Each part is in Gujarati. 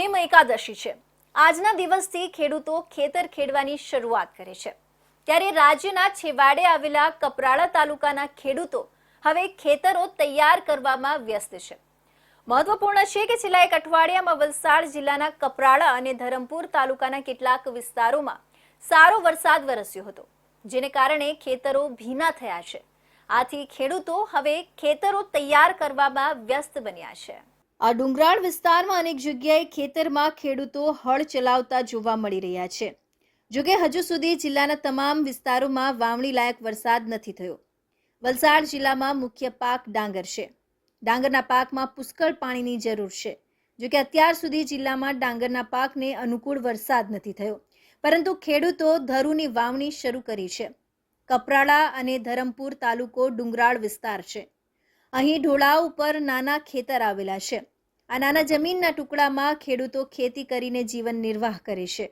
ભીમ એકાદશી છે. આજના દિવસથી ખેડૂતો ખેતર ખેડવાની શરૂઆત કરે છે. ત્યારે રાજ્યના છેવાડે આવેલા કપરાળા તાલુકાના ખેડૂતો હવે ખેતરો તૈયાર કરવામાં વ્યસ્ત છે. મહત્વપૂર્ણ છે કે છેલ્લા એક અઠવાડિયામાં વલસાડ જિલ્લાના કપરાળા અને ધરમપુર તાલુકાના કેટલાક વિસ્તારોમાં સારો વરસાદ વરસ્યો હતો, જેને કારણે ખેતરો ભીના થયા છે. આથી ખેડૂતો હવે ખેતરો તૈયાર કરવામાં વ્યસ્ત બન્યા છે. આ ડુંગરાળ વિસ્તારમાં અનેક જગ્યાએ ખેતરમાં ખેડૂતો હળ ચલાવતા જોવા મળી રહ્યા છે. જોકે હજુ સુધી જિલ્લાના તમામ વિસ્તારોમાં વાવણી લાયક વરસાદ નથી થયો. વલસાડ જિલ્લામાં મુખ્ય પાક ડાંગર છે. ડાંગરના પાકમાં પુષ્કળ પાણીની જરૂર છે. જોકે અત્યાર સુધી જિલ્લામાં ડાંગરના પાકને અનુકૂળ વરસાદ નથી થયો. પરંતુ ખેડૂતો ધરુની વાવણી શરૂ કરી છે. કપરાળા અને ધરમપુર તાલુકો ડુંગરાળ વિસ્તાર છે. અહીં ઢોળા ઉપર નાના ખેતર આવેલા છે. આ નાના જમીનના ટુકડામાં ખેડૂતો ખેતી કરીને જીવન નિર્વાહ કરે છે.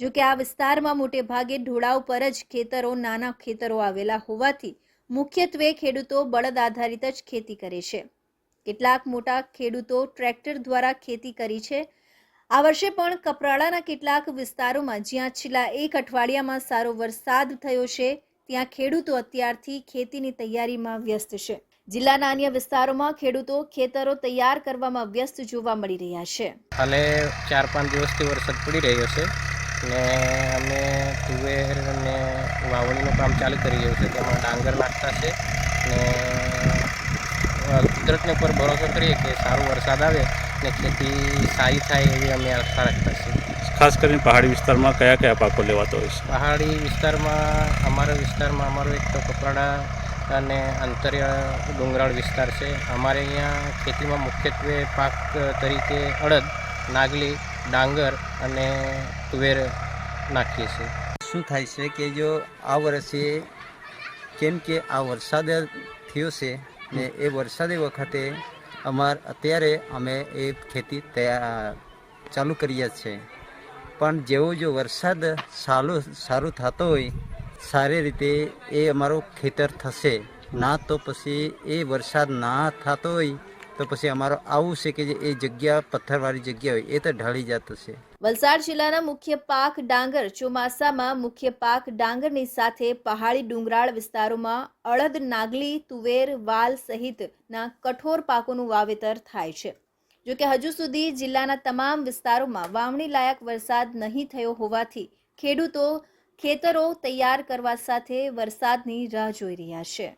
જો કે આ વિસ્તારમાં મોટે ભાગે ઢોળા ઉપર જ ખેતરો, નાના ખેતરો આવેલા હોવાથી મુખ્યત્વે ખેડૂતો બળદ આધારિત જ ખેતી કરે છે. કેટલાક મોટા ખેડૂતો ટ્રેક્ટર દ્વારા ખેતી કરી છે. આ વર્ષે પણ કપરાળાના કેટલાક વિસ્તારોમાં જ્યાં છેલ્લા એક અઠવાડિયામાં સારો વરસાદ થયો છે, ત્યાં ખેડૂતો અત્યારથી ખેતીની તૈયારીમાં વ્યસ્ત છે. જિલ્લાના અન્ય વિસ્તારોમાં ખેડૂતો ખેતરો તૈયાર કરવામાં વ્યસ્ત જોવા મળી રહ્યા છે. હાલે ચાર પાંચ દિવસથી વરસાદ પડી રહ્યો છે ને અમે તુવેર અને વાવણીનું કામ ચાલુ કરી રહ્યું છે. તેમાં ડાંગર નાખતા છે ને કુદરતને પર ભરોસો કરીએ કે સારો વરસાદ આવે ને ખેતી સારી થાય એવી અમે આશા રાખતા છીએ. ખાસ કરીને પહાડી વિસ્તારમાં કયા કયા પાકો લેવાતો હોય છે? પહાડી વિસ્તારમાં અમારા વિસ્તારમાં અમારો એક તો કપરાડા અને અંતરિય ડુંગરાળ વિસ્તાર છે. અમારે અહીંયા ખેતીમાં મુખ્યત્વે પાક તરીકે અડદ, નાગલી, ડાંગર અને તુવેર નાખીએ છીએ. શું થાય છે કે જો આ વર્ષે કેમ કે આ વરસાદ થયો છે ને એ વરસાદી વખતે અમાર અત્યારે અમે એ ખેતી તૈયાર ચાલુ કરીએ છીએ. પણ જેવો જો વરસાદ સારો સારું થતો હોય સારી રીતે એ અમારું ખેતર થશે. ના તો પછી એ વરસાદ ના થતો હોય, તો પછી અમારો આવું છે કે એ જગ્યા, પથ્થરવાળી જગ્યા હોય, એ તો ઢળી જતું છે. વલસાડ જિલ્લાના મુખ્ય પાક ડાંગર, ચોમાસામાં મુખ્ય પાક ડાંગરની સાથે પહાડી ડુંગરાળ વિસ્તારોમાં અડદ નાગલી, તુવેર, વાલ સહિતના કઠોર પાકોનું વાવેતર થાય છે. જોકે હજુ સુધી જિલ્લાના તમામ વિસ્તારોમાં વાવણી લાયક વરસાદ નહીં થયો હોવાથી ખેડૂતો ખેતરો તૈયાર કરવા સાથે વરસાદની રાહ જોઈ રહ્યા છે.